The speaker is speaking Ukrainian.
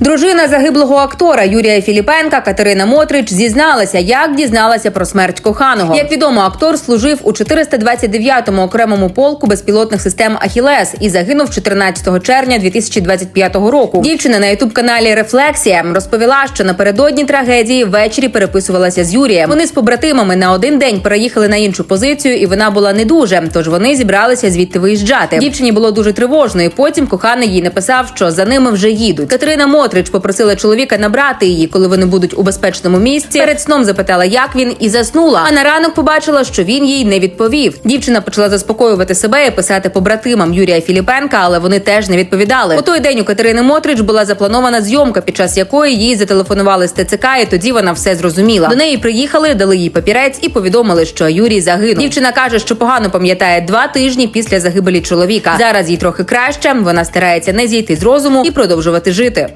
Дружина загиблого актора Юрія Філіпенка Катерина Мотрич зізналася, як дізналася про смерть коханого. Як відомо, актор служив у 429-му окремому полку безпілотних систем Ахілес і загинув 14 червня 2025 року. Дівчина на ютуб каналі Рефлексія розповіла, що напередодні трагедії ввечері переписувалася з Юрієм. Вони з побратимами на один день переїхали на іншу позицію, і вона була не дуже. Тож вони зібралися звідти виїжджати. Дівчині було дуже тривожно, і потім коханий їй написав, що за ними вже їдуть. Катерина Мотрич попросила чоловіка набрати її, коли вони будуть у безпечному місці. Перед сном запитала, як він, і заснула. А на ранок побачила, що він їй не відповів. Дівчина почала заспокоювати себе і писати побратимам Юрія Філіпенка, але вони теж не відповідали. У той день у Катерини Мотрич була запланована зйомка, під час якої їй зателефонували з ТЦК, і тоді вона все зрозуміла. До неї приїхали, дали їй папірець і повідомили, що Юрій загинув. Дівчина каже, що погано пам'ятає два тижні після загибелі чоловіка. Зараз їй трохи краще. Вона старається не зійти з розуму і продовжувати жити.